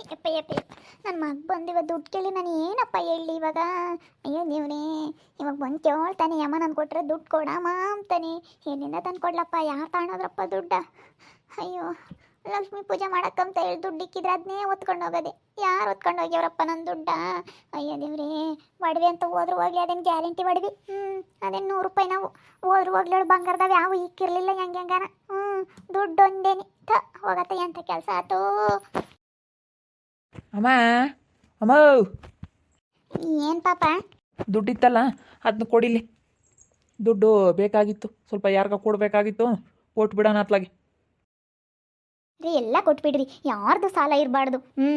ಯಪ್ಪ ನನ್ನ ಮಗ ಬಂದಿವ ದುಡ್ಡು ಕೇಳಿ, ನಾನು ಏನಪ್ಪ ಹೇಳಿ ಇವಾಗ? ಅಯ್ಯೋ ದೇವ್ರೇ, ಇವಾಗ ಬಂದು ಕೇಳ್ತಾನೆ ಅಮ್ಮ ನಾನು ಕೊಟ್ಟರೆ ದುಡ್ಡು ಕೊಡಮ್ಮ ಅಂತಾನೆ. ಏನಿಂದ ತಂದು ಕೊಡ್ಲಪ್ಪ, ಯಾರು ತಾಣೋದ್ರಪ್ಪ ದುಡ್ಡ? ಅಯ್ಯೋ, ಲಕ್ಷ್ಮಿ ಪೂಜೆ ಮಾಡೋಕ್ಕಂತ ಹೇಳಿ ದುಡ್ಡು ಇಕ್ಕಿದ್ರೆ ಅದನ್ನೇ ಹೊತ್ಕೊಂಡು ಹೋಗೋದೆ. ಯಾರು ಹೊತ್ಕೊಂಡು ಹೋಗ್ಯವ್ರಪ್ಪ ನನ್ನ ದುಡ್ಡ? ಅಯ್ಯೋ ದೇವ್ರೇ, ಒಡವೆ ಅಂತ ಹೋದ್ರು ಹೋಗ್ಲಿ, ಅದೇನು ಗ್ಯಾರಂಟಿ ಒಡವಿ? ಹ್ಞೂ ಅದೇನು ನೂರು ರೂಪಾಯಿ ನಾವು ಹೋದ್ರು ಹೋಗ್ಲೇಳು ಬಂಗಾರದಾಗ ಯಾವ ಇಕ್ಕಿರಲಿಲ್ಲ ಹೆಂಗೆ ಹೆಂಗಾನ? ಹ್ಞೂ ದುಡ್ಡು ಒಂದೇನಿ. ಥ, ಹೋಗತ್ತ ಎಂಥ ಕೆಲಸ ಆತು? ಅಮ್ಮ ಅಮ್ಮ. ಏನು ಪಾಪ? ದುಡ್ಡಿತ್ತಲ್ಲ ಅದನ್ನ ಕೊಡಿಲಿ ದುಡ್ಡು ಬೇಕಾಗಿತ್ತು ಸ್ವಲ್ಪ ಯಾರಿಗ ಕೊಡಬೇಕಾಗಿತ್ತು ಕೊಟ್ಬಿಡೋಣ ಅತ್ಲಾಗೆ. ರೀ ಎಲ್ಲ ಕೊಟ್ಬಿಡ್ರಿ ಯಾರ್ದು ಸಾಲ ಇರಬಾರ್ದು. ಹ್ಞೂ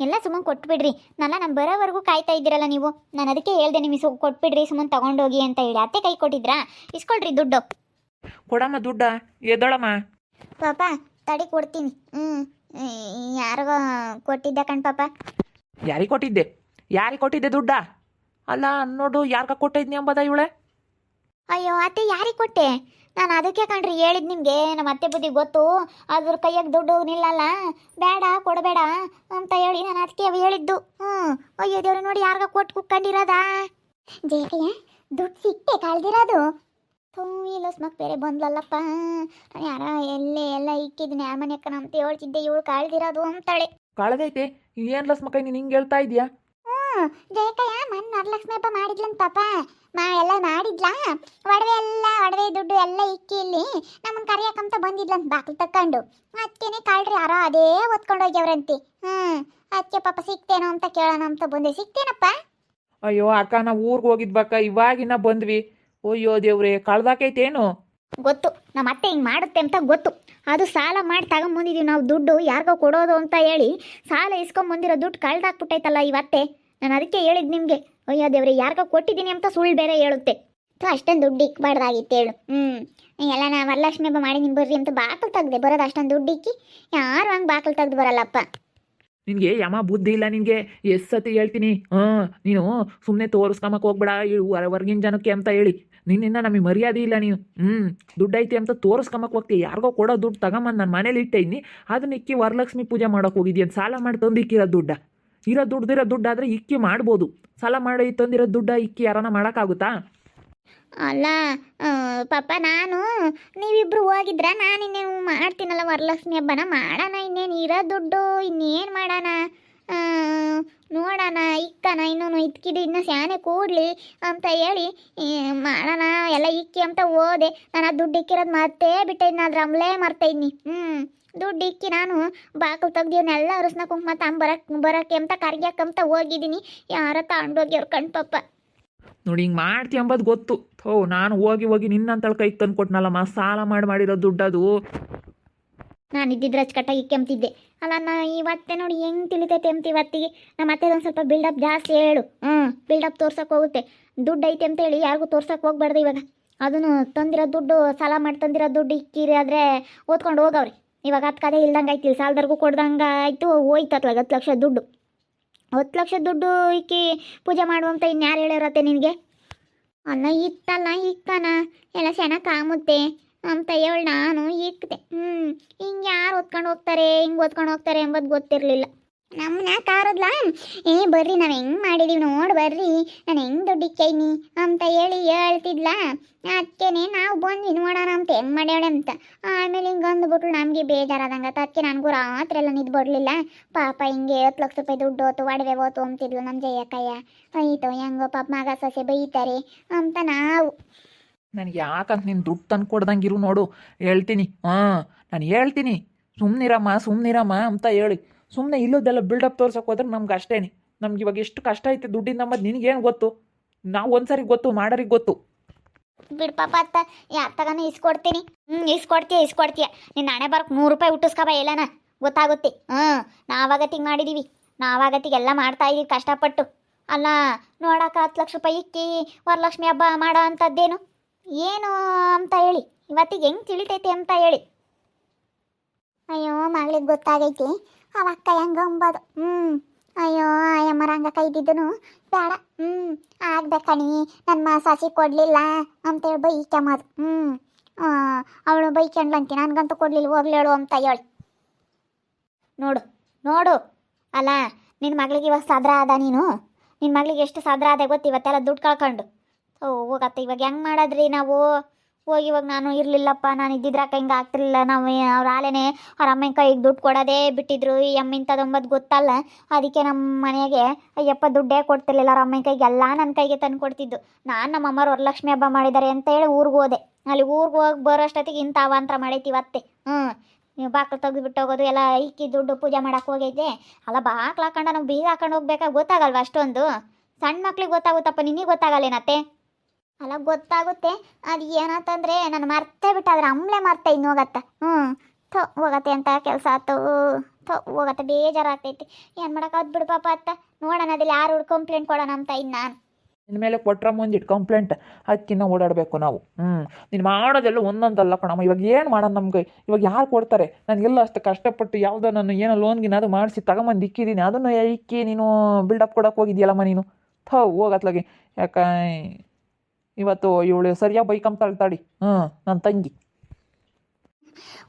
ಎಲ್ಲ ಸುಮ್ಮನೆ ಕೊಟ್ಬಿಡ್ರಿ. ನನ್ನ ನಾನು ಬರೋವರೆಗೂ ಕಾಯ್ತಾ ಇದ್ದೀರಲ್ಲ ನೀವು. ನಾನು ಅದಕ್ಕೆ ಹೇಳ್ದೆ ನಿಮಗೆ ಸು ಕೊಟ್ಬಿಡ್ರಿ ಸುಮ್ಮನೆ ತಗೊಂಡೋಗಿ ಅಂತ ಹೇಳಿ. ಅತ್ತೆ ಕೈ ಕೊಟ್ಟಿದ್ರಾ? ಇಸ್ಕೊಳ್ರಿ ದುಡ್ಡು. ಕೊಡಮ್ಮ ದುಡ್ಡ ಎದ್ದೋಳಮ್ಮ. ಪಾಪ ತಡಿ ಕೊಡ್ತೀನಿ. ಹ್ಞೂ ಯಾರಿಗ ಕೊಟ್ಟಿದ್ದೆ ಕಣ್ ಪಾಪ. ಯಾರಿಗೆ ಕೊಟ್ಟಿದ್ದೆ? ಯಾರಿಗೆ ಕೊಟ್ಟಿದ್ದೆ ದುಡ್ಡ? ಅಲ್ಲ ನೋಡು ಯಾರ್ಗ ಕೊಟ್ಟಿದ್ನಿ ಎಂಬದ ಇವಳೆ? ಅಯ್ಯೋ ಅತ್ತೆ ಯಾರಿಗೆ ಕೊಟ್ಟೆ? ನಾನು ಅದಕ್ಕೆ ಕಣ್ರಿ ಹೇಳಿದ್ ನಿಮಗೆ ನಮ್ಮ ಅತ್ತೆ ಬುದ್ಧಿ ಗೊತ್ತು. ಅದ್ರ ಕೈಯಾಗ ದುಡ್ಡು ನಿಲ್ಲಲ್ಲ. ಬೇಡ ಕೊಡಬೇಡ ಅಂತ ಹೇಳಿ ನಾನು ಅದಕ್ಕೆ ಹೇಳಿದ್ದು. ಹ್ಞೂ ಅಯ್ಯೋ ದೇವ್ರು ನೋಡಿ ಯಾರಿಗ ಕೊಟ್ಟು ಕುಕ್ಕಂಡಿರೋದಾ? ಜಯಕಯ್ಯ ದುಡ್ಡು ಸಿಕ್ತೆ ಕಳ್ದಿರೋದು ಥೂ ಇಲ್ಲ ಸ್ಮಕ್ ಬೇರೆ ಬಂದ್ಲಲ್ಲಪ್ಪ. ನಾನು ಯಾರ ಎಲ್ಲ ಎಲ್ಲ ಇಕ್ಕಿದ್ದೀನಿ ಯಾರ ಮನೆ ಅಂತ ಹೇಳ್ತಿದ್ದೆ ಇವಳು ಕಾಳ್ದಿರೋದು ಅಂತಾಳೆ. ಕಳೆದೈತೆ ಏನ್ ಲಸ್ ಮಕ್ಕ ನೀನು ಹಿಂಗೆ ಹೇಳ್ತಾ ಇದೀಯಾ ಹ್ಞೂ ಜಯಕಯ್ಯ ಮನ್ ವರಲಕ್ಷ್ಮಿ ಹಬ್ಬ ಮಾಡಿದ್ಲಂತ ಪಾಪ. ಮಾ ಎಲ್ಲ ಮಾಡಿದ್ಲಾ? ಒಡವೆ ಎಲ್ಲ ಒಡವೆ ದುಡ್ಡು ಎಲ್ಲ ಇಕ್ಕಿ ಇಲ್ಲಿ ನಮ್ಮನ್ನ ಕರೆಯಕ್ಕಂತ ಬಂದಿದ್ಲಂತ ಬಾಕ್ಲು ತಕ್ಕಂಡು. ಅದಕ್ಕೇನೆ ಕಾಳ್ರಿ ಯಾರೋ ಅದೇ ಓದ್ಕೊಂಡು ಹೋಗ್ಯವ್ರಂತೆ ಹ್ಞೂ ಅದಕ್ಕೆ ಪಾಪ ಸಿಕ್ತೇನೋ ಅಂತ ಕೇಳೋಣ ಅಂತ ಬಂದೆ. ಸಿಕ್ತೇನಪ್ಪ? ಅಯ್ಯೋ ಅಕ್ಕ ನಾವು ಊರಿಗೆ ಹೋಗಿದ್ಬಕ್ಕ ಇವಾಗಿನ ಬಂದ್ವಿ. ಅಯ್ಯೋ ದೇವ್ರೆ ಕಳ್ದಾಕೈತೇನು? ಗೊತ್ತು ನಮ್ಮ ಅತ್ತೆ ಹಿಂಗೆ ಮಾಡುತ್ತೆ ಅಂತ ಗೊತ್ತು. ಅದು ಸಾಲ ಮಾಡಿ ತಗೊಂಬಂದಿದ್ದೀವಿ ನಾವು ದುಡ್ಡು ಯಾರಿಗೋ ಕೊಡೋದು ಅಂತ ಹೇಳಿ ಸಾಲ ಇಸ್ಕೊಂಬಂದಿರೋ ದುಡ್ಡು ಕಳ್ದಾಕ್ಬಿಟ್ಟೈತಲ್ಲ ಇವತ್ತೆ ನಾನು ಅದಕ್ಕೆ ಹೇಳಿದ್ದು ನಿಮಗೆ. ಅಯ್ಯೋ ದೇವ್ರೆ ಯಾರಿಗೋ ಕೊಟ್ಟಿದ್ದೀನಿ ಅಂತ ಸುಳ್ಳು ಬೇರೆ ಹೇಳುತ್ತೆ. ಅಥವಾ ಅಷ್ಟೊಂದು ದುಡ್ಡು ಇಕ್ಬಾರ್ದಾಗಿತ್ತು ಹೇಳು. ಹ್ಞೂ ಎಲ್ಲ ನಾ ವರಲಕ್ಷ್ಮಿ ಹಬ್ಬ ಮಾಡಿ ನಿಮ್ಮ ಬರ್ರಿ ಅಂತ ಬಾಕಲು ತೆಗ್ದೆ ಬರೋದು ಅಷ್ಟೊಂದು ದುಡ್ಡು ಇಕ್ಕಿ ಯಾರು ಹಂಗೆ ಬಾಕಲು ತೆಗ್ದು ಬರಲ್ಲಪ್ಪ? ನಿನಗೆ ಯಮ ಬುದ್ಧಿ ಇಲ್ಲ ನಿನಗೆ. ಎಷ್ಟು ಸತಿ ಹೇಳ್ತೀನಿ ಹಾಂ ನೀನು ಸುಮ್ಮನೆ ತೋರಿಸ್ಕೊಂಬಕ್ಕೆ ಹೋಗ್ಬೇಡ ಹೊರಗಿನ ಜನಕ್ಕೆ ಅಂತ ಹೇಳಿ. ನಿನ್ನಿಂದ ನಮಗೆ ಮರ್ಯಾದೆ ಇಲ್ಲ ನೀವು ಹ್ಞೂ ದುಡ್ಡು ಐತಿ ಅಂತ ತೋರಿಸ್ಕೊಂಬಕ್ಕೆ ಹೋಗ್ತೀವಿ ಯಾರಿಗೋ ಕೊಡೋ ದುಡ್ಡು ತಗೊಂಬಂದು ನಾನು ಮನೇಲಿ ಇಟ್ಟಿದ್ದೀನಿ ಅದನ್ನ ಇಕ್ಕಿ ವರಲಕ್ಷ್ಮಿ ಪೂಜೆ ಮಾಡೋಕೆ ಹೋಗಿದ್ದೀನಿ ಸಾಲ ಮಾಡಿ ತಂದು ಇಕ್ಕಿರೋ ದುಡ್ಡ. ಇರೋ ದುಡ್ದಿರೋ ದುಡ್ಡಾದರೆ ಇಕ್ಕಿ ಮಾಡ್ಬೋದು. ಸಾಲ ಮಾಡಿ ತಂದಿರೋ ದುಡ್ಡ ಇಕ್ಕಿ ಯಾರನ್ನ ಮಾಡೋಕ್ಕಾಗುತ್ತಾ? ಅಲ್ಲ ಪಾಪ ನಾನು, ನೀವಿಬ್ರು ಹೋಗಿದ್ರ ನಾನು ಇನ್ನೇನು ಮಾಡ್ತೀನಲ್ಲ ವರಲಕ್ಷ್ಮಿ ಹಬ್ಬನ? ಮಾಡೋಣ ಇನ್ನೇನು, ಇರೋ ದುಡ್ಡು, ಇನ್ನೇನು ಮಾಡೋಣ? ನೋಡೋಣ ಇಕ್ಕನ ಇನ್ನೂ ಇಟ್ಕಿದ್ದು ಇನ್ನು ಸ್ಯಾನೆ ಕೂಡಲಿ ಅಂತ ಹೇಳಿ ಮಾಡೋಣ, ಎಲ್ಲ ಇಕ್ಕಿ ಅಂತ ಹೋದೆ. ನಾನು ಆ ದುಡ್ಡು ಇಕ್ಕಿರೋದು ಮರ್ತೇ ಬಿಟ್ಟಿದ್ನ ಅದ್ರ ಅಮ್ಲೇ ಮರ್ತೈದ್ನಿ ಹ್ಞೂ ದುಡ್ಡು ಇಕ್ಕಿ ನಾನು ಬಾಕಲು ತೆಗ್ದಿವ್ನೆಲ್ಲ ಅರಸ್ನ ಕುಂಕುಮ ತಗೊಂಬರಕ್ ಬರೋಕ್ಕೆ ಅಂತ ಕರ್ಗ್ಯಾಕಂತ ಹೋಗಿದ್ದೀನಿ. ಯಾರ ತಗೊಂಡೋಗ್ಯವ್ರು ಕಣ್ ಪಪ್ಪ ನೋಡಿ, ಹಿಂಗೆ ಮಾಡ್ತಿ ಅಂಬೋದು ಗೊತ್ತು. ಹೋ ನಾನು ಹೋಗಿ ಹೋಗಿ ನಿನ್ನಂತಳ ಕೈ ತಂದು ಕೊಟ್ನಲ್ಲಮ್ಮ ಸಾಲ ಮಾಡಿ ಮಾಡಿರೋ ದುಡ್ಡದು ನಾನು ಇದ್ದಿದ್ರೆ ಅಚ್ಚುಕಟ್ಟಾಗಿ ಕೆಮ್ತಿದ್ದೆ. ಅಲ್ಲ, ನಾ ಇವತ್ತೆ ನೋಡಿ ಹೆಂಗ್ ತಿಳಿತೈತೆ ಅಂತ ಇವತ್ತಿಗೆ ನಮ್ಮ ಅತ್ತೆ ಒಂದು ಸ್ವಲ್ಪ ಬಿಲ್ಡಪ್ ಜಾಸ್ತಿ ಹೇಳು. ಹ್ಞೂ ಬಿಲ್ಡಪ್ ತೋರ್ಸಕ್ಕೆ ಹೋಗುತ್ತೆ. ದುಡ್ಡು ಐತೆ ಅಂತ ಹೇಳಿ ಯಾರಿಗೂ ತೋರ್ಸಕ್ಕೆ ಹೋಗ್ಬಾರ್ದು ಇವಾಗ. ಅದನ್ನು ತಂದಿರೋ ದುಡ್ಡು, ಸಾಲ ಮಾಡಿ ತಂದಿರೋ ದುಡ್ಡು ಇಕ್ಕಿರಿ ಆದರೆ ಓದ್ಕೊಂಡು ಹೋಗವ್ರಿ. ಇವಾಗ ಹತ್ತು ಕದೆ ಇಲ್ದಂಗೆ ಆಯ್ತು, ಇಲ್ಲಿ ಸಾಲದರ್ಗೂ ಕೊಡ್ದಂಗೆ ಆಯಿತು, ಹೋಯ್ತು ಅತ್ಲಾಗ ಹತ್ತು ಲಕ್ಷ ದುಡ್ಡು. ಹತ್ತು ಲಕ್ಷ ದುಡ್ಡು ಇಕ್ಕಿ ಪೂಜೆ ಮಾಡುವಂತ ಇನ್ಯಾರು ಹೇಳಿರತ್ತೆ ನಿನಗೆ? ಅಲ್ಲ, ಇತ್ತಲ್ಲ, ಇಕ್ಕನ. ಎಲ್ಲ ಚೆನ್ನಾಗಿ ಕಾಮುತ್ತೆ ಅಂತ ಹೇಳಿ ನಾನು ಇಕ್ಕಿದೆ ಹ್ಮ್, ಹಿಂಗೆ ಯಾರು ಓದ್ಕೊಂಡು ಹೋಗ್ತಾರೆ, ಹಿಂಗ್ ಓದ್ಕೊಂಡು ಹೋಗ್ತಾರೆ ಎಂಬುದು ಗೊತ್ತಿರಲಿಲ್ಲ. ನಮ್ಮನ್ನ ಕಾರದ್ಲ ಏ ಬರ್ರಿ ನಾವು ಹೆಂಗ್ ಮಾಡಿದೀವಿ ನೋಡ್ ಬರ್ರಿ, ನಾನು ಹೆಂಗ್ ದುಡ್ಡು ಇಕ್ಕೈನಿ ಅಂತ ಹೇಳಿ ಹೇಳ್ತಿದ್ಲ. ಅದಕ್ಕೇನೆ ನಾವು ಬಂದ್ವಿ ನೋಡೋಣ ಅಂತ ಹೆಂಗ್ ಮಾಡ್ಯಾಳೆ ಅಂತ. ಆಮೇಲೆ ಹಿಂಗೆ ಅಂದ್ಬಿಟ್ಲು ನಮಗೆ ಬೇಜಾರಾದಂಗೆ ಅದಕ್ಕೆ ನನಗೂ ರಾತ್ರಿ ಎಲ್ಲ ನಿದ್ದು ಬರಲಿಲ್ಲ. ಪಾಪ ಹಿಂಗೆ ಹತ್ತು ಲಕ್ಷ ರೂಪಾಯಿ ದುಡ್ಡು ಹೋತು, ಒಡವೆ ಹೋತು ಅಂತಿದ್ಲು ನಮ್ಮ ಜಯಕ್ಕಯ್ಯ. ಆಯಿತು ಹೆಂಗೋ ಪಾಪ ಮಗ ಸೊಸೆ ಬೈತಾರೆ ಅಂತ ನಾವು ನನಗೆ ಯಾಕಂತ ನೀನು ದುಡ್ಡು ತಂದು ಕೊಡ್ದಂಗಿರು ನೋಡು. ಹೇಳ್ತೀನಿ. ಹಾಂ, ನಾನು ಹೇಳ್ತೀನಿ. ಸುಮ್ಮನಿರಮ್ಮ ಸುಮ್ಮನಿರಮ್ಮ ಅಂತ ಹೇಳಿ. ಸುಮ್ಮನೆ ಇಲ್ಲೋದೆಲ್ಲ ಬಿಲ್ಡಪ್ ತೋರ್ಸಕ್ಕೆ ಹೋದ್ರೆ ನಮ್ಗೆ ಅಷ್ಟೇನೆ. ನಮ್ಗೆ ಇವಾಗ ಎಷ್ಟು ಕಷ್ಟ ಐತೆ ದುಡ್ಡಿಂದ ಅಂಬದು ನಿನಗೇನು ಗೊತ್ತು? ನಾವು ಒಂದ್ಸರಿ ಗೊತ್ತು, ಮಾಡೋರಿಗೆ ಗೊತ್ತು. ಬಿಡ್ ಪಾಪ ಅತ್ತ ಯಾರ ತಗನ ಇಸ್ಕೊಡ್ತೀನಿ. ಹ್ಞೂ ಇಸ್ಕೊಡ್ತೀಯ ಇಸ್ಕೊಡ್ತೀಯ. ನೀನು ನಾಳೆ ಬರಕ್ಕೆ ನೂರು ರೂಪಾಯಿ ಹುಟ್ಟಿಸ್ಕಬ ಎಲ್ಲನ? ಗೊತ್ತಾಗುತ್ತೆ. ಹ್ಞೂ ನಾವಾಗತ್ತಿಗೆ ಮಾಡಿದ್ದೀವಿ ನಾವಾಗತ್ತಿಗೆ ಎಲ್ಲ ಮಾಡ್ತಾ ಇದೀವಿ ಕಷ್ಟಪಟ್ಟು. ಅಲ್ಲ, ನೋಡಕ್ಕೆ ಹತ್ತು ಲಕ್ಷ ರೂಪಾಯಿ ಇಕ್ಕಿ, ವರಲಕ್ಷ್ಮಿ ಹಬ್ಬ ಮಾಡೋ ಅಂಥದ್ದೇನು ಏನು ಅಂತ ಹೇಳಿ. ಇವತ್ತಿಗೆ ಹೆಂಗೆ ತಿಳಿತೈತಿ ಅಂತ ಹೇಳಿ. ಅಯ್ಯೋ, ಮಗಳಿಗೆ ಗೊತ್ತಾಗೈತಿ. ಅವ ಅಕ್ಕ ಹೆಂಗ ಅಂಬೋದು. ಹ್ಞೂ ಅಯ್ಯೋ ಅಯ್ಯಮ್ಮರ ಕೈ ಕೈದಿದ್ದನು ಬೇಡ. ಹ್ಞೂ ಆಗ್ಬೇಕಣಿ ನನ್ನ ಸಸಿ ಕೊಡಲಿಲ್ಲ ಅಂತೇಳಿ ಬೈಕೆಮ್ಮದು ಹ್ಞೂ ಅವಳು ಬೈಕೊಂಡ್ಲಂತಿ ನನಗಂತೂ ಕೊಡಲಿಲ್ಲ. ಹೋಗ್ಲೇಳು ಅಂತ ಹೇಳಿ. ನೋಡು ನೋಡು. ಅಲ್ಲ ನಿನ್ನ ಮಗಳಿಗೆ ಇವಾಗ ಸಾದ್ರ ಅದ ನೀನು. ನಿನ್ನ ಮಗಳಿಗೆ ಎಷ್ಟು ಸಾದ್ರ ಅದ ಗೊತ್ತು ಇವತ್ತೆಲ್ಲ ದುಡ್ಡು ಕಳ್ಕೊಂಡು. ಓ ಹೋಗತ್ತೆ ಇವಾಗ ಹೆಂಗೆ ಮಾಡಿದ್ರಿ ನಾವು? ಹೋಗಿ ಇವಾಗ ನಾನು ಇರಲಿಲ್ಲಪ್ಪ, ನಾನು ಇದ್ದಿದ್ರಾಕ ಹಿಂಗೆ ಆಗ್ತಿರ್ಲಿಲ್ಲ. ನಾವು ಅವ್ರ ಆಲೇನೆ ಅವ್ರ ಅಮ್ಮನ ಕೈಗೆ ದುಡ್ಡು ಕೊಡೋದೇ ಬಿಟ್ಟಿದ್ರು. ಈ ಅಮ್ಮಿಂಥದೊಂಬತ್ತು ಗೊತ್ತಲ್ಲ? ಅದಕ್ಕೆ ನಮ್ಮ ಮನೆಗೆ, ಅಯ್ಯಪ್ಪ, ದುಡ್ಡೇ ಕೊಡ್ತಿರ್ಲಿಲ್ಲ, ಅವ್ರ ಅಮ್ಮನ ಕೈಗೆ. ಎಲ್ಲ ನನ್ನ ಕೈಗೆ ತಂದು ಕೊಡ್ತಿದ್ದು. ನಾನು ನಮ್ಮ ಅಮ್ಮರು ವರಲಕ್ಷ್ಮಿ ಹಬ್ಬ ಮಾಡಿದ್ದಾರೆ ಅಂತ ಹೇಳಿ ಊರಿಗೆ ಹೋದೆ. ಅಲ್ಲಿ ಊರಿಗೆ ಹೋಗಿ ಬರೋಷ್ಟೊತ್ತಿಗೆ ಇಂಥ ಅವಾಂತರ ಮಾಡೈತಿ ಇವತ್ತೆ. ಹ್ಞೂ ನೀವು ಬಾಕ್ಲು ತೆಗೆದುಬಿಟ್ಟು ಹೋಗೋದು, ಎಲ್ಲ ಇಕ್ಕಿ ದುಡ್ಡು ಪೂಜೆ ಮಾಡೋಕೆ ಹೋಗೈತೆ ಅಲ್ಲ, ಬಾಕ್ಲು ಹಾಕೊಂಡು ನಾವು ಬೀಗ ಹಾಕೊಂಡು ಹೋಗ್ಬೇಕಾ? ಗೊತ್ತಾಗಲ್ವ ಅಷ್ಟೊಂದು? ಸಣ್ಣ ಮಕ್ಳಿಗೆ ಗೊತ್ತಾಗುತ್ತಪ್ಪ, ನಿನಗೆ ಗೊತ್ತಾಗಲ್ಲೇನತ್ತೆ? ಅಲ್ಲ, ಗೊತ್ತಾಗುತ್ತೆ. ಅದು ಏನಂತಂದ್ರೆ ನಾನು ಮರ್ತೇ ಬಿಟ್ಟಾದ್ರೆ ಅಮ್ಲೆ ಮರ್ತೆ ಇನ್ನು ಹೋಗತ್ತ ಹ್ಞೂ ಥೋ, ಹೋಗತ್ತೆ ಅಂತ ಕೆಲಸ ಆತು. ಥೋ, ಹೋಗತ್ತೆ, ಬೇಜಾರಾಗ್ತೈತಿ. ಏನು ಮಾಡೋಕ್ಕಾದ್ ಬಿಡು ಪಾಪ ಅತ್ತ. ನೋಡೋಣ ಅದಿಲ್ಲ ಯಾರು ಕಂಪ್ಲೇಂಟ್ ಕೊಡೋಣ ಅಂತ ಇನ್ನು ನಾನು. ನಿನ್ನ ಮೇಲೆ ಕೊಟ್ರ ಮುಂದಿಟ್ಟು ಕಂಪ್ಲೇಂಟ್ ಅದಕ್ಕಿನ್ನ ಓಡಾಡಬೇಕು ನಾವು. ಹ್ಞೂ ನೀನು ಮಾಡೋದೆಲ್ಲ ಒಂದೊಂದಲ್ಲ ಕಣಮ್ಮ. ಇವಾಗ ಏನು ಮಾಡೋಣ ನಮ್ಗೆ ಇವಾಗ ಯಾರು ಕೊಡ್ತಾರೆ? ನನಗೆಲ್ಲ ಅಷ್ಟು ಕಷ್ಟಪಟ್ಟು ಯಾವುದೋ ನಾನು ಏನೋ ಲೋನ್ಗಿನ ಅದು ಮಾಡಿಸಿ ತಗೊಂಬಂದು ಇಕ್ಕಿದ್ದೀನಿ ಅದನ್ನು ಇಕ್ಕಿ ನೀನು ಬಿಲ್ಡಪ್ ಕೊಡಕ್ಕೆ ಹೋಗಿದ್ಯಲ್ಲಮ್ಮ ನೀನು? ಥೋ ಹೋಗತ್ಲಾಗೆ ಯಾಕ? ಇವತ್ತು ಇವಳು ಸರಿಯಾಗಿ ಬೈಕಂತ ತಳ್ತಾಡಿ. ಹ್ಞೂ ನನ್ನ ತಂಗಿ.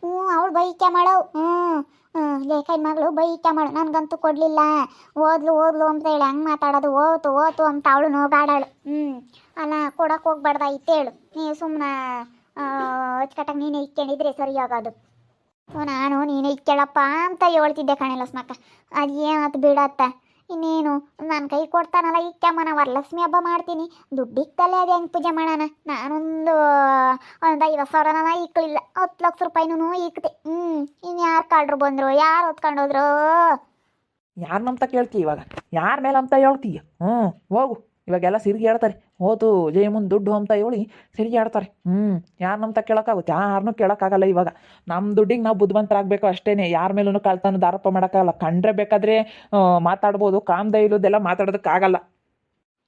ಹ್ಞೂ, ಅವಳು ಬೈಕ್ಯ ಮಾಡೋ. ಹ್ಞೂ ಲೇಖನ ಮಗಳು ಬೈಕ್ಯ ಮಾಡು. ನನಗಂತೂ ಕೊಡಲಿಲ್ಲ. ಓದ್ಲು ಓದ್ಲು ಅಂತ ಹೇಳಿ ಹಂಗೆ ಮಾತಾಡೋದು. ಓತು ಓತು ಅಂತ ಅವಳು ನೋಗಾಡಾಳು. ಹ್ಞೂ ಅಲ್ಲ ಕೊಡಕ್ಕೆ ಹೋಗ್ಬಾರ್ದಾಯ್ತು ಹೇಳು. ನೀ ಸುಮ್ಮನೆ ಅಚ್ಚುಕಟ್ಟಾಗಿ ನೀನು ಇಕ್ಕೊಂಡಿದ್ರೆ ಸರಿ ಆಗೋದು ನಾನು ನೀನೇ ಇಕ್ಕೇಳಪ್ಪ ಅಂತ ಹೇಳ್ತಿದ್ದೆ ಕಣೆ ಲಸ್ಮಕ್ಕ ಅದು ಏನಾಯ್ತು ಬಿಡತ್ತ? ಇನ್ನೇನು? ನನ್ನ ಕೈ ಕೊಡ್ತಾನಲ್ಲ ಇಕ್ಕಮ್ಮನ ವರಲಕ್ಷ್ಮಿ ಹಬ್ಬ ಮಾಡ್ತೀನಿ. ದುಡ್ಡಿಗೆ ತಲೆ ಅದೇ ಹೆಂಗೆ ಪೂಜೆ ಮಾಡೋಣ. ನಾನೊಂದು, ಒಂದು ಐವತ್ತು ಸಾವಿರನ ಇಕ್ಕಲಿಲ್ಲ ಹತ್ತು ಲಕ್ಷ ರೂಪಾಯಿನೂ ಇಕ್ತೆ ಹ್ಞೂ ಇನ್ನು ಯಾರು ಕಾಡ್ರು ಬಂದರು? ಯಾರು ಹೊತ್ಕೊಂಡು ಹೋದ್ರು ಯಾರು ನಂಬ್ತ ಕೇಳ್ತಿ ಇವಾಗ? ಯಾರ ಮೇಲೆ ಅಂತ ಹೇಳ್ತೀಯ? ಹ್ಞೂ ಹೋಗು. ಇವಾಗೆಲ್ಲ ಸಿರಿಗಿ ಹೇಳ್ತಾರೆ. ಹೋತು ಜಯ ಮುಂದೆ ದುಡ್ಡು ಅಂತ ಹೇಳಿ ಸಿರಿಗಿ ಆಡ್ತಾರೆ. ಹ್ಞೂ ಯಾರು ನಂಬ್ತ ಕೇಳೋಕ್ಕಾಗುತ್ತೆ? ಯಾರನ್ನೂ ಕೇಳೋಕ್ಕಾಗಲ್ಲ ಇವಾಗ. ನಮ್ಮ ದುಡ್ಡಿಗೆ ನಾವು ಬುದ್ಧಿವಂತರಾಗಬೇಕು ಅಷ್ಟೇ ಯಾರ ಮೇಲೂ ಕಳ್ತನದ ಆರೋಪ ಮಾಡೋಕ್ಕಾಗಲ್ಲ. ಕಂಡ್ರೆ ಬೇಕಾದರೆ ಮಾತಾಡ್ಬೋದು. ಕಾಮ್ದ ಇಲ್ಲದೆಲ್ಲ ಮಾತಾಡೋದಕ್ಕಾಗಲ್ಲ.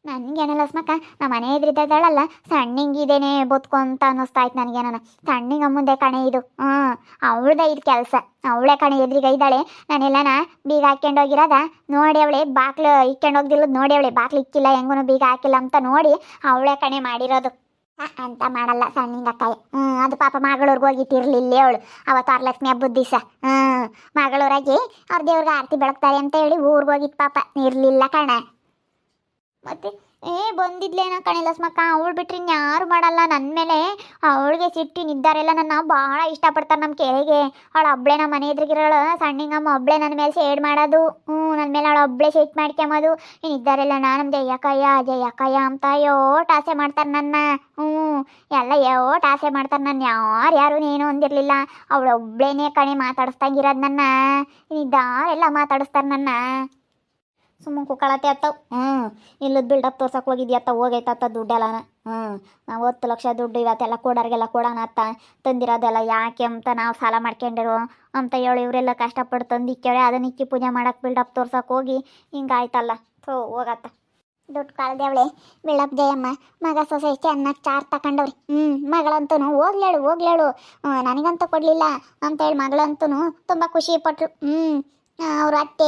ನನಗೇನಲ್ಲ ಸ್ಮಕ್ಕ ನಮ್ಮ ಮನೆ ಎದುರಿದ್ದಾಳಲ್ಲ ಸಣ್ಣಿಂಗಿದೇನೆ ಬದುಕೊಂತ ಅನ್ನಿಸ್ತಾ ಇತ್ತು ನನಗೇನ ಸಣ್ಣಿಂಗ ಮುಂದೆ ಕಣೆ ಇದು. ಹ್ಞೂ ಅವಳ್ದ ಇದು ಕೆಲಸ. ಅವಳೆ ಕಣೆ ಎದುರಿಗೆ ಇದ್ದಾಳೆ. ನಾನೆಲ್ಲನ ಬೀಗ ಹಾಕ್ಕೊಂಡೋಗಿರೋದ ನೋಡಿ ಅವಳೆ ಬಾಕ್ಲು ಇಕ್ಕೊಂಡು ಹೋಗ್ದಿಲ್ಲದ್ ನೋಡಿ ಅವಳೆ ಬಾಕ್ಲು ಇಕ್ಕಿಲ್ಲ ಹೆಂಗೂ ಬೀಗ ಹಾಕಿಲ್ಲ ಅಂತ ನೋಡಿ ಅವಳೆ ಕಣೆ ಮಾಡಿರೋದು. ಅಂತ ಮಾಡಲ್ಲ ಸಣ್ಣಿಂದ ಅಕ್ಕಾಯ. ಹ್ಞೂ ಅದು ಪಾಪ ಮಗಳೂರ್ಗೆ ಹೋಗಿಟ್ಟಿರಲಿಲ್ಲ ಅವಳು. ಅವತ್ತು ವರಲಕ್ಷ್ಮಿ ಹಬ್ಬದ ದಿವಸ. ಹ್ಞೂ ಮಗಳೂರಾಗಿ ಅವ್ರ ದೇವ್ರಿಗೆ ಆರತಿ ಬೆಳಗ್ತಾರೆ ಅಂತ ಹೇಳಿ ಊರಿಗೆ ಹೋಗಿತ್ತು ಪಾಪ. ಇರಲಿಲ್ಲ ಕಣ. ಮತ್ತೆ, ಏ, ಬಂದಿದ್ಲೇನ ಕಣೆ ಲಸ್ಮಕ್ಕ, ಅವಳು ಬಿಟ್ರೆ ಯಾರು ಮಾಡಲ್ಲ? ನನ್ನ ಮೇಲೆ ಅವಳಿಗೆ ಸಿಟ್ಟಿ ನಿದ್ದಾರೆಲ್ಲ ನನ್ನ ಭಾಳ ಇಷ್ಟಪಡ್ತಾರೆ ನಮ್ಮ ಕೆರೆಗೆ. ಅವಳು ಒಬ್ಳೆ ನಮ್ಮ ಮನೆ ಎದುರಿಗಿರೋಳು ಸಣ್ಣಿಂಗಮ್ಮ ಒಬ್ಳೆ ನನ್ನ ಮೇಲೆ ಶೇಡ್ ಮಾಡೋದು. ಹ್ಞೂ ನನ್ನ ಮೇಲೆ ಅವಳು ಒಬ್ಳೆ ಶೇಟ್ ಮಾಡ್ಕೊಂಬೋದು ನಾನು ನಮ್ಮ ಜಯ್ಯಕಯ್ಯ ಜಯ್ಯಕಯ್ಯ ಅಂತ ಯೋಟ್ ಆಸೆ ಮಾಡ್ತಾರೆ ನನ್ನ. ಹ್ಞೂ, ಎಲ್ಲ ಯೋಟ್ ಆಸೆ ಮಾಡ್ತಾರೆ ನನ್ನ. ಯಾರು ಯಾರು ನೀನು ಅಂದಿರಲಿಲ್ಲ. ಅವಳು ಒಬ್ಳೇನೆ ಕಣೆ ಮಾತಾಡಿಸ್ದಂಗಿರೋದು ನನ್ನ. ಇದ್ದಾರೆಲ್ಲ ಮಾತಾಡಿಸ್ತಾರೆ ನನ್ನ. ಸುಮ್ಮನೆ ಕುಕ್ಕಳತ್ತೆ ಆಗ್ತಾವ ಹ್ಞೂ ಇಲ್ಲದ ಬಿಲ್ಡಪ್ ತೋರ್ಸಕ್ಕೆ ಹೋಗಿದ್ಯ ಅತ್ತ ಹೋಗೈತತ್ತ ದುಡ್ಡೆಲ್ಲನ ಹ್ಞೂ ನಾವು ಹತ್ತು ಲಕ್ಷ ದುಡ್ಡು ಇವತ್ತೆಲ್ಲ ಕೊಡೋರಿಗೆಲ್ಲ ಕೊಡೋಣ ಅತ್ತ ತಂದಿರೋದೆಲ್ಲ ಯಾಕೆ ಅಂತ ನಾವು ಸಾಲ ಮಾಡ್ಕೊಂಡಿರೋ ಅಂತ ಹೇಳಿ ಇವರೆಲ್ಲ ಕಷ್ಟಪಟ್ಟು ತಂದು ಇಕ್ಕೇಳೆ ಅದನ್ನ ಇಕ್ಕಿ ಪೂಜೆ ಮಾಡಕ್ಕೆ ಬಿಲ್ಡಪ್ ತೋರ್ಸಕ್ಕೆ ಹೋಗಿ ಹಿಂಗಾಯ್ತಲ್ಲ ಥೋ, ಹೋಗತ್ತ. ದುಡ್ಡು ಕಳ್ದೇವಳೆ ಬಿಳಪ್ ಜಯಮ್ಮ, ಮಗ ಸೊಸೆ ಚೆನ್ನಾಗಿ ಚಾರ್ ತಗೊಂಡವ್ರಿ ಹ್ಞೂ ಮಗಳಂತೂ ಹೋಗ್ಲೇಳು ಹೋಗ್ಲೇಳು. ನನಗಂತೂ ಕೊಡಲಿಲ್ಲ ಅಂತೇಳಿ ಮಗಳಂತೂ ತುಂಬ ಖುಷಿ ಪಟ್ರು ಹ್ಞೂ ಅವ್ರ ಅತ್ತೆ